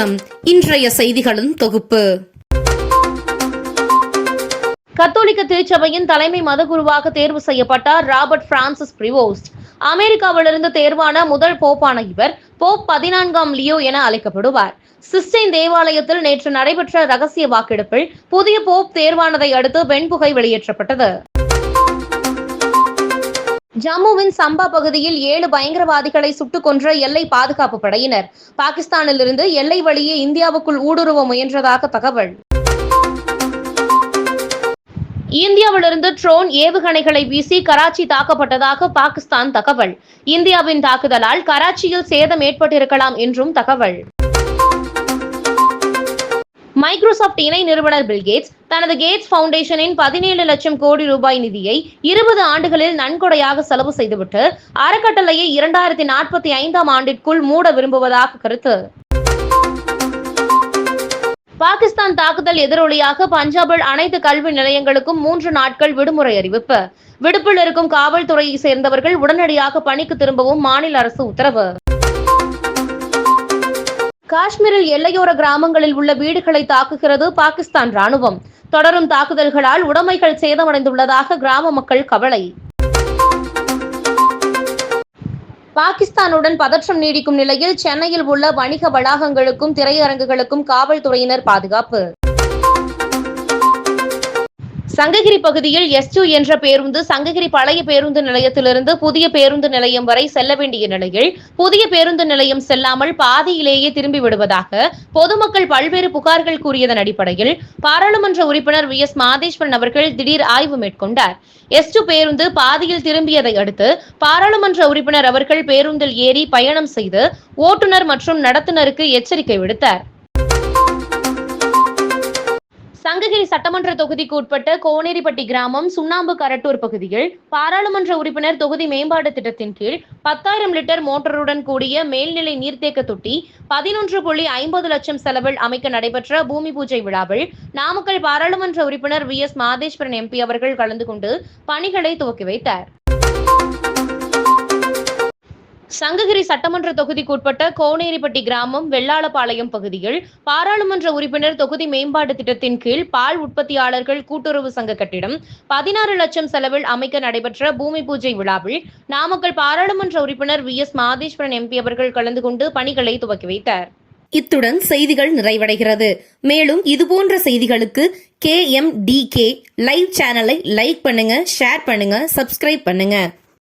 வணக்கம். இன்றைய செய்திகளின் தொகுப்பு. கத்தோலிக்க திருச்சபையின் தலைமை மதகுருவாக தேர்வு செய்யப்பட்டார் ராபர்ட் பிரான்சிஸ் பிரிவோஸ்ட். அமெரிக்காவிலிருந்து தேர்வான முதல் போப்பான இவர் போப் பதினான்காம் லியோ என அழைக்கப்படுவார். சிஸ்டைன் தேவாலயத்தில் நேற்று நடைபெற்ற ரகசிய வாக்கெடுப்பில் புதிய போப் தேர்வானதை அடுத்து வெண்புகை வெளியேற்றப்பட்டது. ஜம்முவின் சம்பா பகுதியில் ஏழு பயங்கரவாதிகளை சுட்டுக் கொன்ற எல்லை பாதுகாப்பு படையினர். பாகிஸ்தானிலிருந்து எல்லை வழியே இந்தியாவுக்குள் ஊடுருவ முயன்றதாக தகவல். இந்தியாவிலிருந்து ட்ரோன் ஏவுகணைகளை வீசி கராச்சி தாக்கப்பட்டதாக பாகிஸ்தான் தகவல். இந்தியாவின் தாக்குதலால் கராச்சியில் சேதம் ஏற்பட்டிருக்கலாம் என்றும் தகவல். மைக்ரோசாப்ட் இணை நிறுவனர் பில்கேட்ஸ் தனது கேட்ஸ் பவுண்டேஷனின் பதினேழு லட்சம் கோடி ரூபாய் நிதியை இருபது ஆண்டுகளில் நன்கொடையாக செலவு செய்துவிட்டு அறக்கட்டளையை இரண்டாயிரத்தி நாற்பத்தி ஐந்தாம் ஆண்டிற்குள் மூட விரும்புவதாக கருத்து. பாகிஸ்தான் தாக்குதல் எதிரொலியாக பஞ்சாபில் அனைத்து கல்வி நிலையங்களுக்கும் மூன்று நாட்கள் விடுமுறை அறிவிப்பு. விடுப்பில் இருக்கும் காவல்துறையை சேர்ந்தவர்கள் உடனடியாக பணிக்கு திரும்பவும் மாநில அரசு உத்தரவு. காஷ்மீரில் எல்லையோர கிராமங்களில் உள்ள வீடுகளை தாக்குகிறது பாகிஸ்தான் ராணுவம் தொடரும் தாக்குதல்களால் உடைமைகள் சேதமடைந்துள்ளதாக கிராம மக்கள் கவலை. பாகிஸ்தானுடன் பதற்றம் நீடிக்கும் நிலையில் சென்னையில் உள்ள வணிக வளாகங்களுக்கும் திரையரங்குகளுக்கும் காவல்துறையினர் பாதுகாப்பு. சங்ககிரி பகுதியில் எஸ் டூ என்ற பேருந்து சங்ககிரி பழைய பேருந்து நிலையத்திலிருந்து புதிய பேருந்து நிலையம் வரை செல்ல வேண்டிய நிலையில் புதிய பேருந்து நிலையம் செல்லாமல் பாதியிலேயே திரும்பி விடுவதாக பொதுமக்கள் பல்வேறு புகார்கள் கூறியதன் அடிப்படையில் பாராளுமன்ற உறுப்பினர் வி எஸ் மாதேஸ்வரன் அவர்கள் திடீர் ஆய்வு மேற்கொண்டார். எஸ் டூ பேருந்து பாதியில் திரும்பியதை அடுத்து பாராளுமன்ற உறுப்பினர் அவர்கள் பேருந்தில் ஏறி பயணம் செய்து ஓட்டுநர் மற்றும் நடத்துனருக்கு எச்சரிக்கை விடுத்தார். சங்ககிரி சட்டமன்ற தொகுதிக்கு உட்பட்ட கோனேரிப்பட்டி கிராமம் சுண்ணாம்பு கரட்டூர் பகுதியில் பாராளுமன்ற உறுப்பினர் தொகுதி மேம்பாடு திட்டத்தின் கீழ் பத்தாயிரம் லிட்டர் மோட்டருடன் கூடிய மேல்நிலை நீர்த்தேக்க தொட்டி பதினொன்று புள்ளி ஐம்பது லட்சம் செலவில் அமைக்க நடைபெற்ற பூமி பூஜை விழாவில் நாமக்கல் பாராளுமன்ற உறுப்பினர் வி எஸ் மாதேஸ்வரன் எம்பி அவர்கள் கலந்து கொண்டு பணிகளை துவக்கி வைத்தார். சங்ககிரி சட்டமன்ற தொகுதிக்குட்பட்ட கோனேரிப்பட்டி கிராமம் வெள்ளாளபாளையம் பகுதியில் பாராளுமன்ற உறுப்பினர் தொகுதி மேம்பாட்டு திட்டத்தின் கீழ் பால் உற்பத்தியாளர்கள் கூட்டுறவு சங்க கட்டிடம் பதினாறு லட்சம் செலவில் அமைக்க நடைபெற்ற பூமி பூஜை விழாவில் நாமக்கல் பாராளுமன்ற உறுப்பினர் வி. எஸ். மாதேஸ்வரன் எம்பி அவர்கள் கலந்து கொண்டு பணிகளை துவக்கி வைத்தார். இத்துடன் செய்திகள் நிறைவடைகிறது. மேலும் இதுபோன்ற செய்திகளுக்கு K M D K live சேனலை லைக் பண்ணுங்க ஷேர் பண்ணுங்க சப்ஸ்கிரைப் பண்ணுங்க.